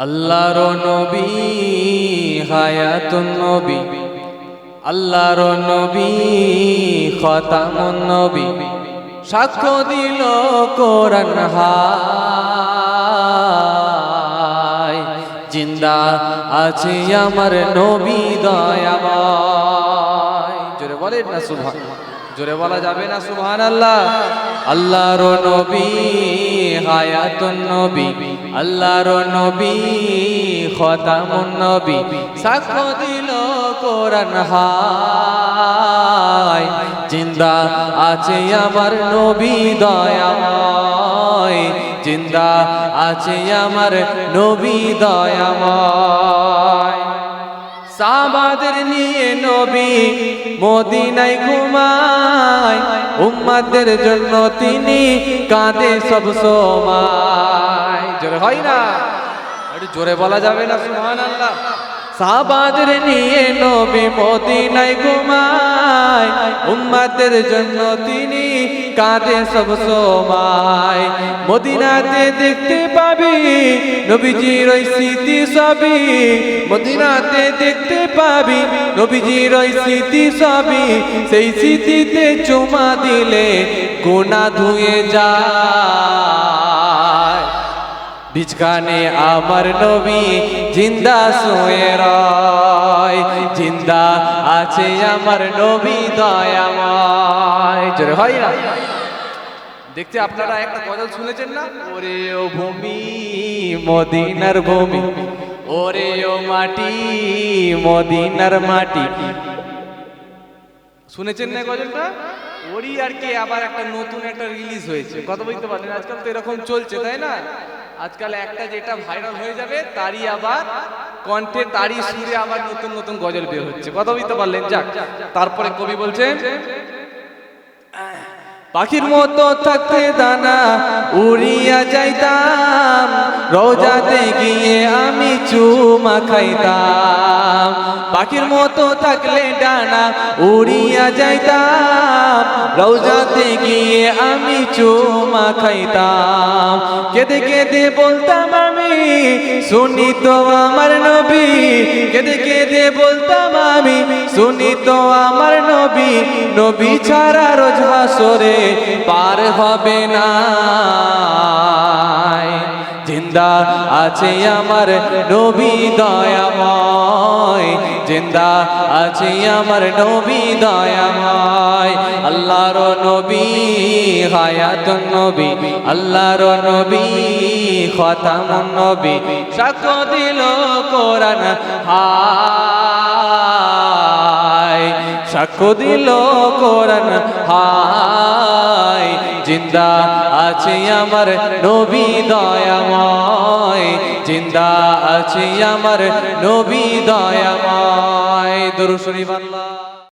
আল্লাহর নবী, হায়াতুন নবী। আল্লাহর নবী, খতামুন নবী। সাক্ষ্য দিল কোরআন হায়। জিন্দা আছে আমার নবী দয়াময়। জোরে বলেন না সুবহান জোরে বলা যাবে না সুবহান আল্লাহ আল্লাহর নবী হায়াতুন নবী, আল্লাহর নবী, খতামুন নবী, সাক্ষ্য দিল কোরআন হায়। জিন্দা আছে আমার নবী দয়াময়, জিন্দা আছে আমার নবী দয়াময়। সাবাদের নিয়ে নবী মদিনায় ঘুমায়, উম্মাদের জন্য তিনি কাঁদে সব সময়। জোরে হয় না? জোরে বলা যাবে না সুহান আল্লাহ সাবাদের নিয়ে নবী মদিনায় ঘুমায়, উম্মাদের জন্য তিনি কাঁদে সব সময়। মদিনাতে দেখতে পাবি, নবীজির ওই স্মৃতি সবই। মদিনাতে দেখতে পাবি, নবীজির ওই স্মৃতি সবই। সেই স্মৃতিতে চুমা দিলে গোনা ধুয়ে যায়। বিচকানে আমার নবী জিন্দা শুয়ে রয়। জিন্দা আছে আমার নবী দয়াময়। জোরে হয় না? দেখতে আপনারা একটা গজল শুনেছেন না? ওরে ও ভূমি, মদিনার ভূমি। ওরে ও মাটি, মদিনার মাটি। শুনেছেন না গজলটা? ওরই আর কি আবার একটা নতুন একটা রিলিজ হয়েছে। কথা বলতে পারেন আজকাল তো এরকম চলছে, তাই না? আজকাল একটা যেটা ভাইরাল হয়ে যাবে, তারই আবার কণ্ঠে, তারই সুরে আবার নতুন নতুন গজল বের হচ্ছে। কথা বলতে পারলেন? যাক, তারপরে কবি বলছেন পাখির মতো থাকতে দানা, উড়িয়া যাইতাম। রোজাতে গিয়ে আমি চুমা খাইতাম। পাখির মতো থাকলে ডানা উড়িয়া যাইতাম। রৌজাতে গিয়ে আমি চুমা খাইতাম। কেঁদে কেঁদে বলতাম আমি, শুনি তো আমার নবী। কেঁদে কেঁদে বলতাম আমি, শুনি তো আমার নবী। নবী ছাড়া রোজ হাসরে পার হবে না। জিন্দা আছে আমার নবী দয়াময়। জিন্দা আছে আমার নবী দয়াময়। আল্লাহর নবী, হায়াতুন নবী। আল্লাহর নবী, খতামুন নবী। সাক্ষ্য দিল কোরআন হায়। সাক্ষ্য দিল কোরআন হায়। জিন্দা আছে আমার নবী দয়াময়। জিন্দা আছে আমার নবী দয়াময়। দরুদ শরীফ আল্লাহ।